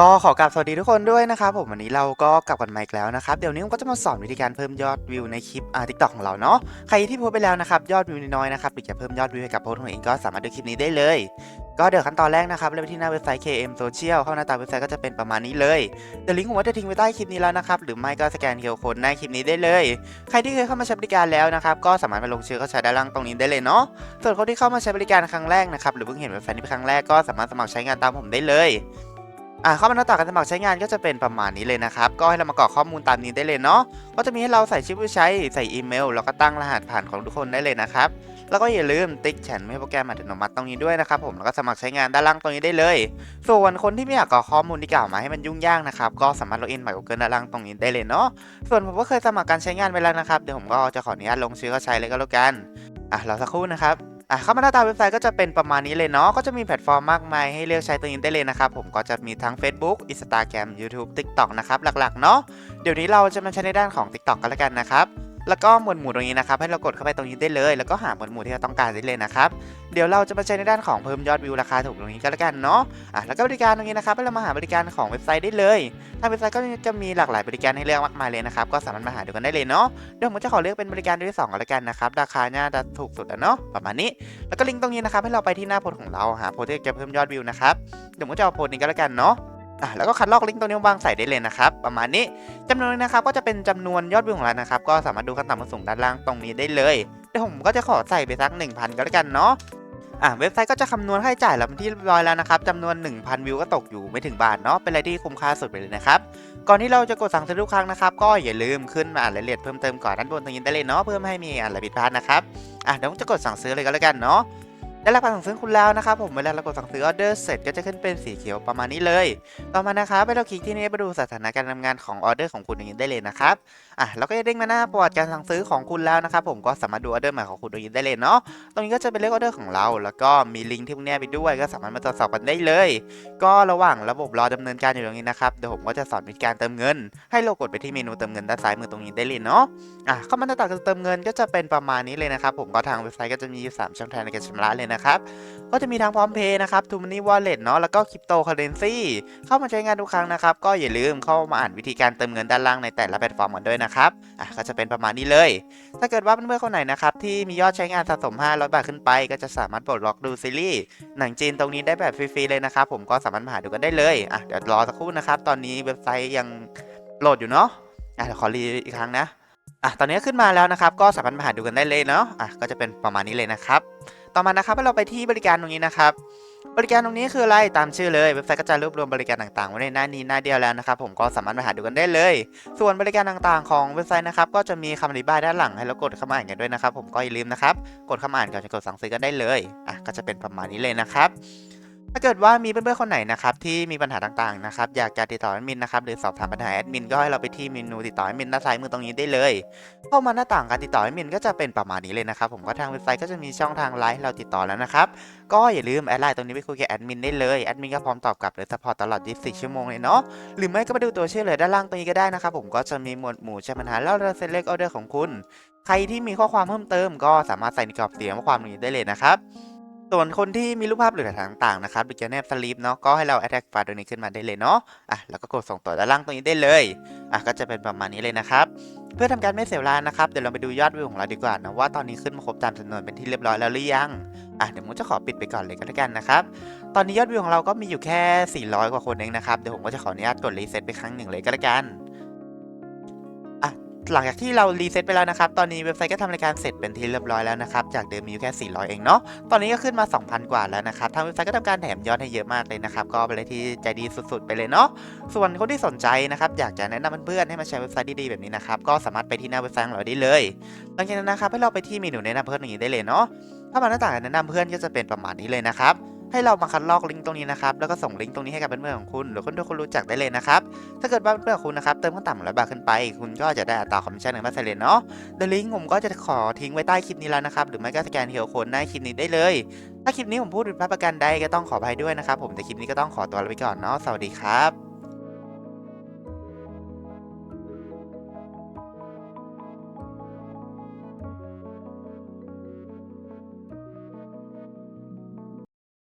ก็ขอกราบสวัสดีทุกคนด้วยนะครับผมวันนี้เราก็กลับกันมาอีกแล้วนะครับเดี๋ยวนี้ผมก็จะมาสอนวิธีการเพิ่มยอดวิวในคลิปอ่าทิกตอกของเราเนาะใครที่โพสไปแล้วนะครับยอดวิวน้อยๆนะครับหรือจะเพิ่มยอดวิวให้กับโพสของเองก็สามารถดูคลิปนี้ได้เลย ก็เดี๋ยวขั้นตอนแรกนะครับเริ่มที่หน้าเว็บไซต์ KM Social เข้าหน้าตาเว็บไซต์ก็จะเป็นประมาณนี้เลยเดี๋ยวลิงก์ผมจะทิ้งไว้ใต้คลิปนี้แล้วนะครับหรือไม่ก็สแกนเคอร์โค้ดหน้าคลิปนี้ได้เลย ใครที่เคยเข้ามาใช้บริการแล้วนะครับก็สามารถมาลงชื่อเข้าใช้ด้านล่างตรงนี้ได้เลยเนาะส่วนคนที่เข้ามาใช้บริการครั้งแรกนะครับหรือเพิ่งเห็นเว็บไซต์นี้เป็นครั้งแรกก็สามารถสมัครใช้งานตามผมได้เลย อ่าเข้ามาหน้าต่อการสมัครใช้งานก็จะเป็นประมาณนี้เลยนะครับ ก็ให้เรามากรอกข้อมูลตามนี้ได้เลยเนาะก็จะมีให้เราใส่ชื่อผู้ใช้ใส่อีเมล แล้วก็ตั้งรหัสผ่านของทุกคนได้เลยนะครับแล้วก็อย่าลืมติ๊กแฉนให้โปรแกรมอัตโนมัติตรงนี้ด้วยนะครับผมแล้วก็สมัครใช้งานด้านล่างตรงนี้ได้เลย ส่วนคนที่ไม่อยากกรอกข้อมูลที่กล่าวมาให้มันยุ่งยากนะครับก็สามารถล็อกอินใหม่ Google ด้านล่างตรงนี้ได้เลยเนาะส่วนผมก็เคยสมัครการใช้งานไปแล้วนะครับเดี๋ยวผมก็จะขออนุญาตลงชื่อเข้าใช้เลยก็แล้วกันอะรอสักครู่นะครับ อะเข้ามาหน้าตาเว็บไซต์ก็จะเป็นประมาณนี้เลยเนาะก็จะมีแพลตฟอร์มมากมายให้เลือกใช้ตัวนี้ได้เลยนะครับผมก็จะมีทั้ง Facebook Instagram YouTube TikTok นะครับหลักๆเนาะเดี๋ยวนี้เราจะมาใช้ในด้านของ TikTok กันแล้วกันนะครับ แล้วก็หมวดหมู่ตรงนี้นะครับ ให้เรากดเข้าไปตรงนี้ได้เลย แล้วก็หาหมวดหมู่ที่เราต้องการได้เลยนะครับ เดี๋ยวเราจะมาใช้ในด้านของเพิ่มยอดวิวราคาถูกตรงนี้ก็แล้วกันเนาะอะแล้วก็บริการตรงนี้นะครับให้เรามาหาบริการของเว็บไซต์ได้เลยทางเว็บไซต์ก็จะมีหลากหลายบริการให้เลือกมากมายเลยนะครับ ก็สามารถมาหาดูกันได้เลยเนาะ เดี๋ยวผมจะขอเลือกเป็นบริการที่สองก็แล้วกันนะครับ ราคาน่าจะถูกสุดแล้วเนาะ ประมาณนี้ แล้วก็ลิงก์ตรงนี้นะครับให้เราไปที่หน้าโพสของเราหาโพสที่จะเพิ่มยอดวิวนะครับ เดี๋ยวผมจะเอาโพสนี้ก็แล้วกันเนาะ อะแล้วก็คัดลอกลิงก์ตรงนี้วางใส่ได้เลยนะครับ ประมาณนี้จำนวนนะครับก็จะเป็นจำนวนยอดวิวของเรานะครับ ก็สามารถดูขั้นต่ำขั้นสูงด้านล่างตรงนี้ได้เลยเดี๋ยวผมก็จะขอใส่ไปสัก 1,000 ก็แล้วกันเนาะอะเว็บไซต์ก็จะคำนวณค่าใช้จ่ายแล้วเป็นที่เรียบร้อยแล้วนะครับจำนวน 1,000 วิวก็ตกอยู่ไม่ถึงบาทเนาะเป็นอะไรที่คุ้มค่าสุดไปเลยนะครับก่อนที่เราจะกดสั่งซื้อทุกครั้งนะครับก็อย่าลืมขึ้นมาอ่านรายละเอียดเพิ่มเติมก่อนด้านบนตรงนี้ได้เลยเนาะเพื่อไม่ให้มีอะไรผิดพลาดนะครับอะเดี๋ยวผมจะกดสั่งซื้อเลยก็แล้วกันเนาะ ได้รับการสั่งซื้อคุณแล้วนะครับผมเวลาเรากดสั่งซื้อออเดอร์เสร็จก็จะขึ้นเป็นสีเขียวประมาณนี้เลย ต่อมานะครับให้เราคลิกที่นี้ไปดูสถานการทำงานของออเดอร์ของคุณอย่างนี้ได้เลยนะครับอะแล้วก็จะเด้งมาหน้าประวัติการสั่งซื้อของคุณแล้วนะครับผมก็สามารถดูออเดอร์ใหม่ของคุณตรงนี้ได้เลยเนาะตรงนี้ก็จะเป็นเลขออเดอร์ของเรา แล้วก็มีลิงก์ที่พวกนี้ไปด้วยก็สามารถมาตรวจสอบกันได้เลย ก็ระหว่างระบบรอดำเนินการอยู่ตรงนี้นะครับเดี๋ยวผมก็จะสอนวิธีการเติมเงิน ให้เรากดไปที่เมนูเติมเงินด้านซ้ายมือตรงนี้ได้เลยเนาะอะเข้ามาหน้าต่างการเติมเงินก็จะเป็นประมาณนี้เลยนะครับผมก็ทางเว็บไซต์ก็จะมีอยู่3ช่องทางในการชำระเลยนะครับก็จะมีทั้งพร้อมเพย์นะครับทูมันนี่วอลเล็ตเนาะแล้วก็คริปโตเคอเรนซีเข้ามาใช้งานทุกครั้งนะครับ ก็อย่าลืมเข้ามาอ่านวิธีการเติมเงินด้านล่างในแต่ละแพลตฟอร์มกันด้วยนะครับอะก็จะเป็นประมาณนี้เลย ถ้าเกิดว่าเพื่อนๆคนไหนนะครับที่มียอดใช้งานสะสม 500 บาทขึ้นไป ก็จะสามารถปลดล็อกดูซีรีส์หนังจีนตรงนี้ได้แบบฟรีๆเลยนะครับผมก็สามารถมาหาดูกันได้เลยอะเดี๋ยวรอสักครู่นะครับตอนนี้เว็บไซต์ยังโหลดอยู่เนาะอะเดี๋ยวขอรีอีกครั้งนะอะตอนนี้ขึ้นมาแล้วนะครับก็สามารถมาหาดูกันได้เลยเนาะอะก็จะเป็นประมาณนี้เลยนะครับ ต่อมานะครับเมื่อเราไปที่บริการตรงนี้นะครับ บริการตรงนี้คืออะไรตามชื่อเลยเว็บไซต์ก็จะรวบรวมบริการต่างๆไว้ในหน้านี้หน้าเดียวแล้วนะครับผมก็สามารถไปหาดูกันได้เลย ส่วนบริการต่างๆ ของเว็บไซต์นะครับก็จะมีคำอธิบายด้านหลังให้เรากดเข้ามาอ่านกันด้วยนะครับผมก็อย่าลืมนะครับกดเข้ามาอ่านก่อนจะกดสั่งซื้อกันได้เลยอะก็จะเป็นประมาณนี้เลยนะครับ ถ้าเกิดว่ามีเพื่อนๆคนไหนนะครับที่มีปัญหาต่างๆนะครับอยากจะติดต่อแอดมินนะครับหรือสอบถามปัญหาแอดมินก็ให้เราไปที่เมนูติดต่อแอดมินด้านซ้ายมือตรงนี้ได้เลย เข้ามาหน้าต่างการติดต่อแอดมินก็จะเป็นประมาณนี้เลยนะครับผมก็ทางเว็บไซต์ก็จะมีช่องทางไลน์ให้เราติดต่อแล้วนะครับก็อย่าลืมแอดไลน์ตรงนี้ไปคุยกับแอดมินได้เลยแอดมินก็พร้อมตอบกลับหรือซัพพอร์ตตลอด 24 ชั่วโมงเลยเนาะหรือไม่ก็มาดูตัวชื่อเลยด้านล่างตรงนี้ก็ได้นะครับผมก็จะมีหมวดหมู่แชร์ปัญหาแล้วเราเซเลขออเดอร์ของคุณ ใครที่มีข้อความเพิ่มเติม ก็สามารถใส่ในกรอบเสียงข้อความนี้ได้เลยนะครับ ส่วนคนที่มีรูปภาพหรือหลักฐานต่างๆนะครับหรือจะแนบสลิปเนาะก็ให้เรา attach ไฟล์ตัวนี้ขึ้นมาได้เลยเนาะอะแล้วก็กดส่งต่อด้านล่างตรงนี้ได้เลยอะก็จะเป็นประมาณนี้เลยนะครับเพื่อทำการไม่เสียเวลานะครับเดี๋ยวเราไปดูยอดวิวของเราดีกว่านะว่าตอนนี้ขึ้นมาครบตามจำนวนเป็นที่เรียบร้อยแล้วหรือยังอะเดี๋ยวผมจะขอปิดไปก่อนเลยก็แล้วกันนะครับตอนนี้ยอดวิวของเราก็มีอยู่แค่ 400 กว่าคนเองนะครับเดี๋ยวผมก็จะขออนุญาตกดรีเซ็ตไปครั้งหนึ่งเลยก็แล้วกัน หลังจากที่เรารีเซ็ตไปแล้วนะครับ ตอนนี้เว็บไซต์ก็ทำรายการเสร็จเป็นที่เรียบร้อยแล้วนะครับ จากเดิมมีอยู่แค่ 400 เองเนาะ ตอนนี้ก็ขึ้นมา 2,000 กว่าแล้วนะครับ ทางเว็บไซต์ก็ทำการแถมยอดให้เยอะมากเลยนะครับ ก็เป็นอะไรที่ใจดีสุดๆ ไปเลยเนาะ ส่วนคนที่สนใจนะครับ อยากจะแนะนำเพื่อนๆ ให้มาใช้เว็บไซต์ดีๆ แบบนี้นะครับ ก็สามารถไปที่หน้าเว็บไซต์ของเราได้เลย หลังจากนั้นนะครับให้เราไปที่เมนูแนะนำเพื่อนอย่างนี้ได้เลยเนาะ ถ้ามาหน้าต่างแนะนำเพื่อนก็จะเป็นประมาณนี้เลยนะครับ ให้เรามาคัดลอกลิงก์ตรงนี้นะครับ แล้วก็ส่งลิงก์ตรงนี้ให้กับเพื่อนๆของคุณหรือคนที่คุณรู้จักได้เลยนะครับ ถ้าเกิดว่าเพื่อนๆของคุณนะครับเติมขั้นต่ำร้อยบาทขึ้นไป คุณก็จะได้อัตราคอมมิชชั่นหนึ่งเปอร์เซ็นต์เนาะเดลิงก์ผมก็จะขอทิ้งไว้ใต้คลิปนี้แล้วนะครับ หรือไม่ก็สแกนเคียโค้ดหน้าคลิปนี้ได้เลย ถ้าคลิปนี้ผมพูดผิดพลาดประการใดก็ต้องขออภัยด้วยนะครับผมแต่คลิปนี้ก็ต้องขอตัวลาไปก่อนเนาะสวัสดีครับ